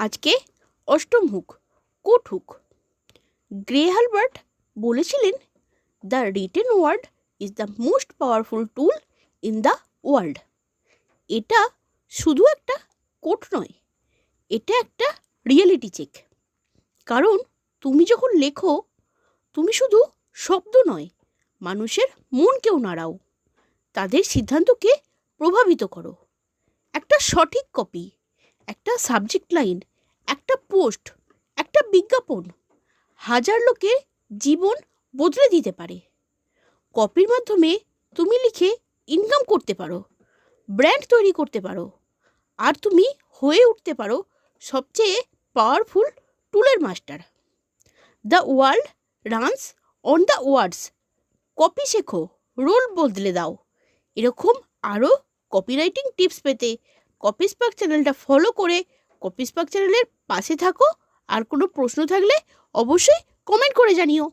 আজকে অষ্টম hook, quote hook. Gary Halbert বলেছিলেন, the written word is the most powerful tool in the world. এটা শুধু একটা কোট নয়, এটা একটা রিয়েলিটি চেক। কারণ তুমি যখন লেখো, তুমি শুধু শব্দ নয়, মানুষের মনকেও নাড়াও, তাদের সিদ্ধান্তকে প্রভাবিত করো। একটা সঠিক কপি, একটা সাবজেক্ট লাইন একটা পোস্ট, একটা বিজ্ঞাপন হাজার লোকের জীবন বদলে দিতে পারে। কপির মাধ্যমে তুমি লিখে ইনকাম করতে পারো ব্র্যান্ড তৈরি করতে পারো, আর তুমি হয়ে উঠতে পারো সবচেয়ে পাওয়ারফুল টুলের master the world runs on the words copy শেখো রোল বদলে দাও। এরকম আরও কপিরাইটিং টিপস পেতে কপি স্পার্ক চ্যানেলটা ফলো করে কপি পাক চ্যানেলের পাশে থাকো। আর কোনো প্রশ্ন থাকলে অবশ্যই কমেন্ট করে জানিও।